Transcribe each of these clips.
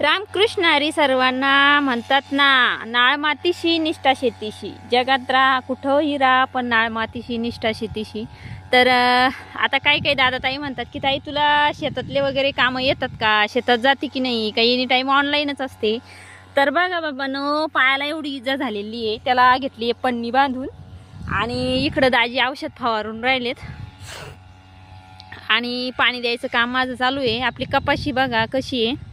रामकृष्ण हरी सर्वांना म्हणतात ना नाळ मातीशी निष्ठा शेतीशी. जगात राहा कुठंही राहा पण नाळ मातीशी निष्ठा शेतीशी. तर आता काही काही दादा ताई म्हणतात की ताई तुला शेतातले वगैरे कामं येतात का? शेतात जाते की नाही? काही एनी टाईम ऑनलाईनच असते. तर बघा बाबानो पायाला एवढी इजा झालेली आहे. त्याला घेतली आहे पन्नी बांधून. आणि इकडं दाजी औषध फवारून राहिलेत. आणि पाणी द्यायचं काम माझं चालू आहे. आपली कपाशी बघा कशी आहे.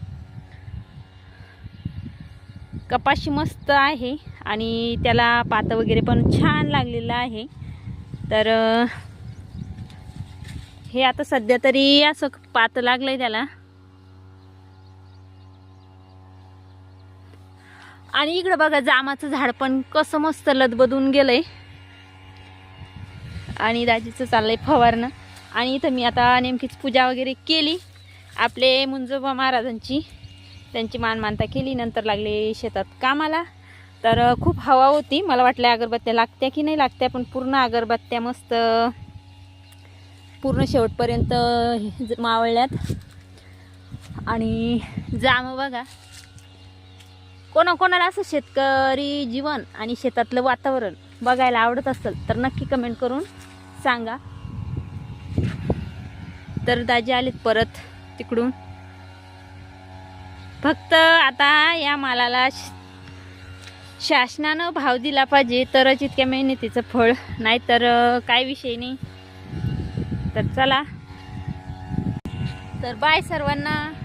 कपाशी मस्त आहे आणि त्याला पात वगैरे पण छान लागलेलं आहे. तर हे आता सध्या तरी असं पातं लागलं आहे त्याला. आणि इकडं बघा जामाचं झाड पण कसं मस्त लदबदून गेलंय. आणि दाजीचं चाललंय फवारणं. आणि इथं मी आता नेमकीच पूजा वगैरे केली आपले मुंजोबा महाराजांची. त्यांची मानमानता केली नंतर लागले शेतात कामाला. तर खूप हवा होती. मला वाटलं अगरबत्त्या लागत्या की नाही लागत्या पण पूर्ण अगरबत्त्या मस्त पूर्ण शेवटपर्यंत हे ज- मावळल्यात. आणि जाम बघा. कोणाकोणाला असं शेतकरी जीवन आणि शेतातलं वातावरण बघायला आवडत असेल तर नक्की कमेंट करून सांगा. तर दाजी आलेत परत तिकडून. फक्त आता या मालाला श- शासनानं भाव दिला पाहिजे तरच इतक्या मेहनतीचं फळ. नाहीतर तर काय विषय नाही. तर चला. तर बाय सर्वांना.